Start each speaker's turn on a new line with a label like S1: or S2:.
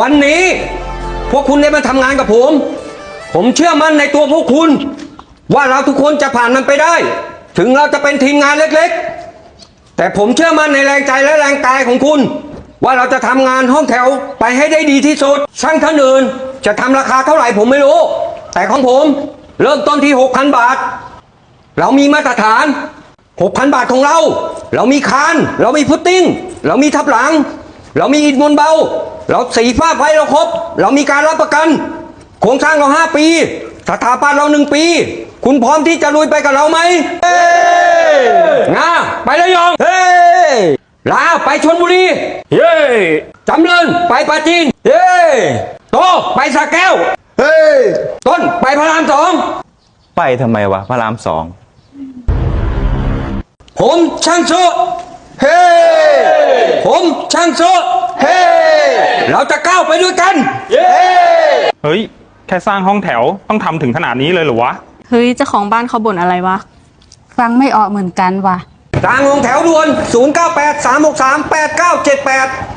S1: วันนี้พวกคุณได้มาทำงานกับผม ผมเชื่อมั่นในตัวพวกคุณ ว่าเราทุกคนจะผ่านมันไปได้ ถึงเราจะเป็นทีมงานเล็กๆ แต่ผมเชื่อมั่นในแรงใจและแรงกายของคุณ ว่าเราจะทำงานห้องแถวไปให้ได้ดีที่สุดช่างท่านอื่นจะทำราคาเท่าไหร่ผมไม่รู้ แต่ของผมเริ่มต้นที่ 6,000 บาท เรามีมาตรฐาน 6,000 บาทของเรา เรามีคาน เรามีพุตติ้ง เรามีทับหลัง เรามีอิฐมวลเบา เราสีฟ้าไฟเราครบ เรามีการรับประกัน โครงสร้างเรา5ปี สถาปัตย์เรา1ปี คุณพร้อมที่จะลุยไปกับเราไหมเฮ้งาไประยอง เฮ้ลาไปชนบุรี เย้จำเริญไปปราจีน เย้โตไปสระแก้ว เฮ้ต้นไปพระรามสอง
S2: ไปทำไมวะพระรามสอง
S1: ผมช่างโซเฮ้ ผมช่างโซเฮ้ เราจะก้าวไปด้วยกัน
S3: เฮ้ย แค่สร้างห้องแถวต้องทำถึงขนาดนี้เลยเหรอวะ
S4: เฮ้ยเจ้าของบ้านเขาบ่นอะไรวะ
S5: ฟังไม่ออกเหมือนกันว่ะ
S1: ทางลงแถวด่วน 098 363 8978